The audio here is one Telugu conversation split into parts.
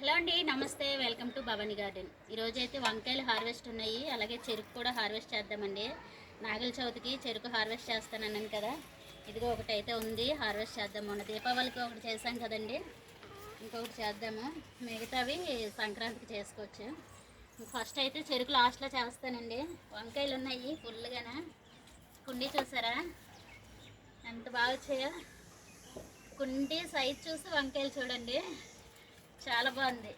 హలో అండి నమస్తే. Welcome to Bhavani garden. ఈరోజు అయితే వంకాయలు హార్వెస్ట్ ఉన్నాయి. అలాగే చెరుకు కూడా హార్వెస్ట్ చేద్దామండి. నాగల చవితికి చెరుకు హార్వెస్ట్ చేస్తానన్నాను కదా. ఇదిగో ఒకటి అయితే ఉంది హార్వెస్ట్ చేద్దాం. మొన్న దీపావళికి ఒకటి చేసాం కదండి. ఇంకొకటి చేద్దాము. మిగతావి సంక్రాంతికి చేసుకోవచ్చు. ఫస్ట్ అయితే చెరుకు లాస్ట్లో చేస్తానండి. వంకాయలు ఉన్నాయి ఫుల్గానే కుండీ చూసారా? ఎంత బాగా వచ్చాయో. కుండీ సైజ్ చూసి వంకాయలు చూడండి. చాలా బాగుంది.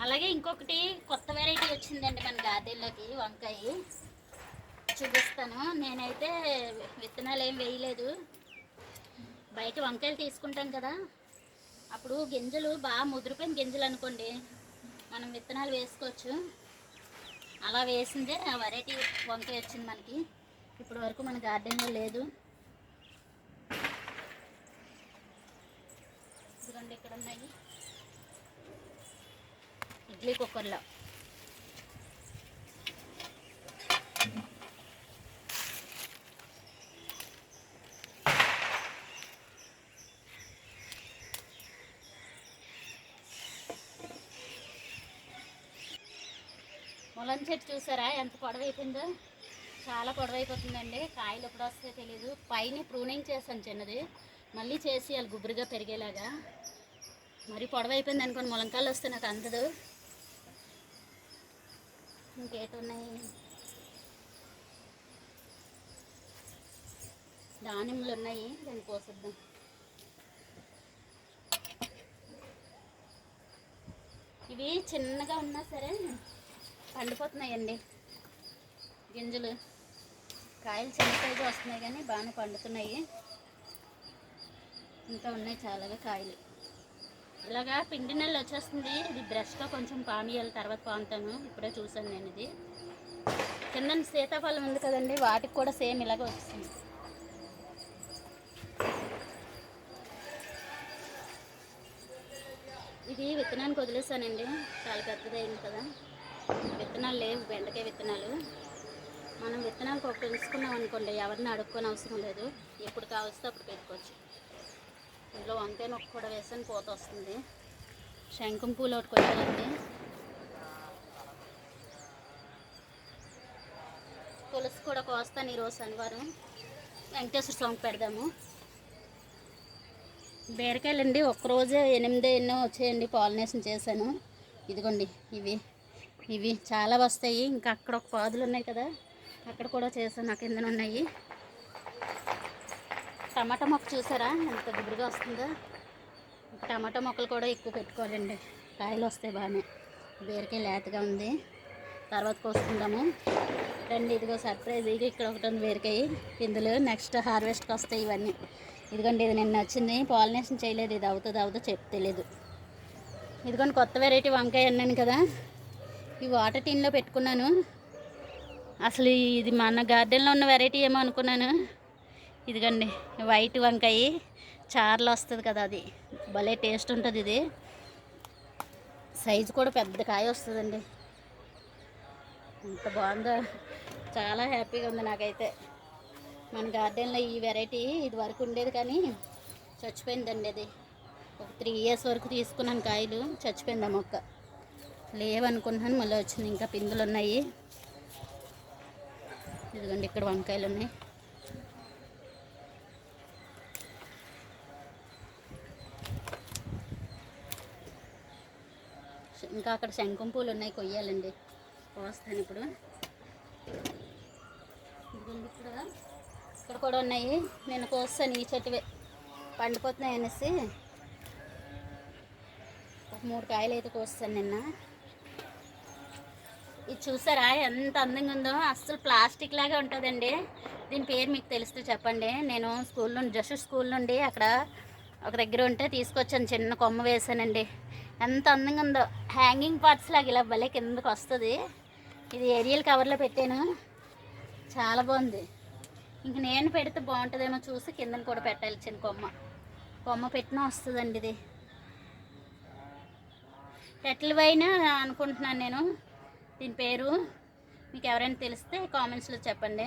అలాగే ఇంకొకటి కొత్త వెరైటీ వచ్చిందండి మన గార్డెన్లోకి వంకాయ. చూపిస్తాను. నేనైతే విత్తనాలు ఏం వేయలేదు. బయట వంకాయలు తీసుకుంటాం కదా. అప్పుడు గింజలు బాగా ముదిరిపోయిన గింజలు అనుకోండి. మనం విత్తనాలు వేసుకోవచ్చు. అలా వేసిందే ఆ వెరైటీ వంకాయ వచ్చింది మనకి. ఇప్పటి వరకు మన గార్డెన్లో లేదు. ఇదిగోండి ఇక్కడ ఉన్నాయి ఇడ్లీ కుక్కర్లో. ములం చెట్టు చూసారా? ఎంత పొడవైపోయిందో? చాలా పొడవైపోతుందండి. కాయలు ఎప్పుడు వస్తాయో తెలియదు పైన ప్రూనింగ్ చేశాను చిన్నది. మళ్ళీ చేసి వాళ్ళు గుబురుగా పెరిగేలాగా. మరి పొడవైపోయింది అనుకోని ములంకాయలు వస్తే నాకు అందదు. ఇంకేటి ఉన్నాయి? దానిమ్మలు ఉన్నాయి. దాన్ని కోసిద్దాం. ఇవి చిన్నగా ఉన్నా సరే పండిపోతున్నాయండి. గింజలు. కాయలు చిన్న వస్తున్నాయి కానీ బాగానే పండుతున్నాయి. ఇంకా ఉన్నాయి చాలాగా కాయలు. ఇలాగా పిండి నెల వచ్చేస్తుంది. ఇది బ్రష్తో కొంచెం పామియాలి తర్వాత పాముతాను ఇప్పుడే చూసాను నేను ఇది. కింద సీతాఫలం ఉంది కదండి వాటికి కూడా సేమ్ ఇలాగే వస్తుంది ఇది విత్తనానికి వదిలేసానండి. చాలా పెద్దదైంది కదా. విత్తనాలు లేవు బెండకాయ విత్తనాలు. మనం విత్తనాలు ఒక పెంచుకున్నాం అనుకోండి ఎవరిని అడుక్కొని అవసరం లేదు. ఎప్పుడు కావలిస్తే అప్పుడు పెట్టుకోవచ్చు. ఇందులో వంకాయ నొక్క కూడా వేసాను పోత వస్తుంది. శంఖం పూలు ఒకటి కొట్టాలండి పులుసు కూడా కోస్తాను ఈరోజు శనివారం. వెంకటేశ్వర స్వామికి పెడదాము. బీరకాయలండి ఒక్కరోజే ఎనిమిది ఎన్నో వచ్చేయండి పాలినేషన్ చేశాను. ఇదిగోండి ఇవి. ఇవి చాలా వస్తాయి. ఇంకా అక్కడ ఒక పాదులు ఉన్నాయి కదా అక్కడ కూడా చేసాను నాకు కిందన ఉన్నాయి. టమాటా మొక్క చూసారా? ఎంత గుబురుగా వస్తుందో. టమాటా మొక్కలు కూడా ఎక్కువ పెట్టుకోవాలండి. కాయలు వస్తాయి బాగానే. బీరకాయ లేతగా ఉంది. తర్వాత కోసుకుందాము. రండి ఇదిగో సర్ప్రైజ్. ఇక ఇక్కడ ఒకటి ఉంది బీరకాయ. ఇందులో నెక్స్ట్ హార్వెస్ట్కి వస్తాయి ఇవన్నీ. ఇదిగోండి ఇది నిన్న వచ్చింది. పాలినేషన్ చేయలేదు. ఇది అవుతుంది అవుతుందో చెప్తే తెలియదు ఇదిగోండి కొత్త వెరైటీ వంకాయ అన్నాను కదా. ఈ వాటర్ టిన్లో పెట్టుకున్నాను. అసలు ఇది మన గార్డెన్లో ఉన్న వెరైటీ ఏమో అనుకున్నాను. ఇదిగండి వైట్ వంకాయ చార్లో వస్తుంది కదా అది. భలే టేస్ట్ ఉంటుంది ఇది. సైజు కూడా పెద్ద కాయ వస్తుందండి. ఎంత బాగుందో. చాలా హ్యాపీగా ఉంది నాకైతే. మన గార్డెన్లో ఈ వెరైటీ ఇది వరకు ఉండేది కానీ చచ్చిపోయిందండి అది. ఒక త్రీ ఇయర్స్ వరకు తీసుకున్నాను కాయలు చచ్చిపోయింది ఆ మొక్క. లేవనుకున్నాను మళ్ళీ వచ్చింది ఇంకా పిందులు ఉన్నాయి ఇదిగోండి ఇక్కడ వంకాయలు ఉన్నాయి ఇంకా అక్కడ శంఖం పూలు ఉన్నాయి కొయ్యాలండి. కోస్తాను ఇప్పుడు. ఇదిగోండి ఇక్కడ ఇక్కడ కూడా ఉన్నాయి. నేను కోస్తాను ఈ చెట్టువే. పండిపోతున్నాయి అనేసి ఒక మూడు కాయలు అయితే కోస్తాను నిన్న. ఇది చూసారా? ఎంత అందంగా ఉందో? అస్సలు ప్లాస్టిక్ లాగా ఉంటుందండి. దీని పేరు మీకు తెలుస్తే చెప్పండి. నేను స్కూల్ నుండి జస్ట్ స్కూల్ నుండి అక్కడ ఒక దగ్గర ఉంటే తీసుకొచ్చాను. చిన్న కొమ్మ వేసానండి. ఎంత అందంగా ఉందో. హ్యాంగింగ్ పార్ట్స్ లాగా ఇలా భలే కిందకు వస్తుంది. ఇది ఏరియల్ కవర్లో పెట్టాను. చాలా బాగుంది. ఇంక నేను పెడితే బాగుంటుందేమో చూసి కిందన కూడా పెట్టాలి చిన్న కొమ్మ. కొమ్మ పెట్టినా వస్తుందండి ఇది. ఎట్ల పైన అనుకుంటున్నాను నేను. దీని పేరు మీకు ఎవరైనా తెలిస్తే కామెంట్స్లో చెప్పండి.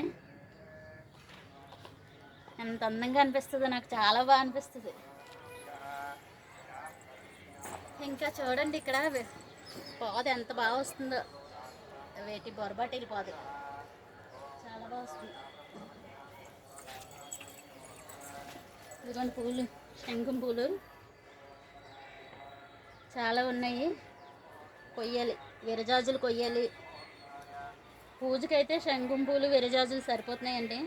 ఎంత అందంగా అనిపిస్తుంది నాకు చాలా బాగా అనిపిస్తుంది. ఇంకా చూడండి ఇక్కడ పోదు ఎంత బాగా వస్తుందో. వేటి బొరబాటిల్ పాదు. చాలా బాగా వస్తుంది. ఇదిగోండి పూలు శంఖం పూలు. చాలా ఉన్నాయి. కొయ్యాలి విరజాజులు కొయ్యాలి. పూజకైతే శంకుం పూలు విరజాజులు సరిపోతున్నాయండి.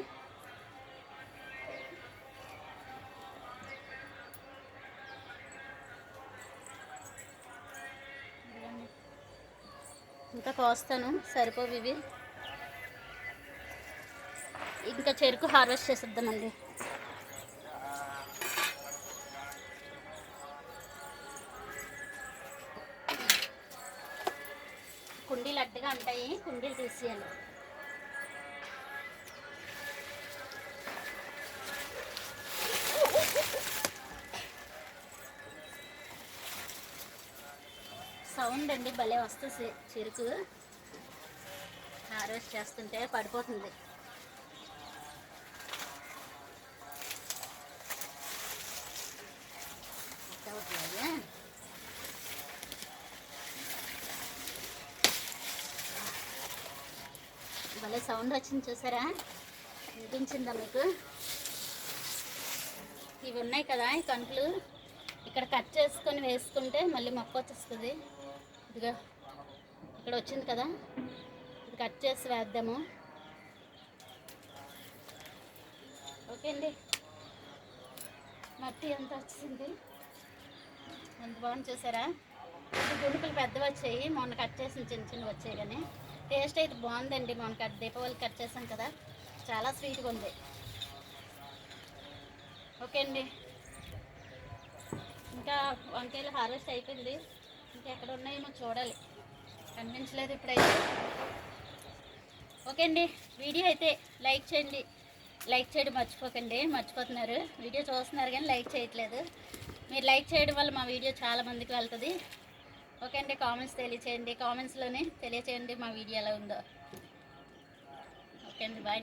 ఇంకా కోస్తాను సరిపోవి ఇవి. ఇంకా చెరుకు హార్వెస్ట్ చేసేద్దామండి. కుండీలు అడ్డుగా ఉంటాయి కుండీలు తీసేయాలి. సౌండ్ అండి భలే వస్తుంది చెరుకు. హార్వెస్ట్ చేస్తుంటే పడిపోతుంది. భలే సౌండ్ వచ్చింది చూసారా? వినిపించిందా మీకు? ఇవి ఉన్నాయి కదా ఈ కంకులు ఇక్కడ కట్ చేసుకొని వేసుకుంటే మళ్ళీ మొక్క వచ్చేస్తుంది. ఇదిగా ఇక్కడ వచ్చింది కదా. ఇది కట్ చేసి వేద్దాము. ఓకే అండి. మట్టి ఎంత వచ్చింది? ఎంత బాగుంది చూసారా? ఇది గుణుకులు పెద్దవి వచ్చాయి. మొన్న కట్ చేసిన చిన్న చిన్నవి వచ్చాయి కానీ. టేస్ట్ అయితే బాగుందండి. మనం కట్ దీపావళి కట్ చేసాం కదా. చాలా స్వీట్గా ఉంది. ఓకే అండి. ఇంకా వంకాయలు హార్వెస్ట్ అయిపోయింది. ఇంకా ఎక్కడ ఉన్నాయేమో చూడాలి. కనిపించలేదు ఇప్పుడైతే. ఓకే అండి. వీడియో అయితే లైక్ చేయండి. లైక్ చేయడం మర్చిపోకండి. మర్చిపోతున్నారు. వీడియో చూస్తున్నారు కానీ లైక్ చేయట్లేదు. మీరు లైక్ చేయడం వల్ల మా వీడియో చాలామందికి వెళ్తుంది. ఓకే అండి కామెంట్స్ తెలియచేయండి. కామెంట్స్లోనే తెలియచేయండి మా వీడియో ఎలా ఉందో. ఓకే అండి బాయ్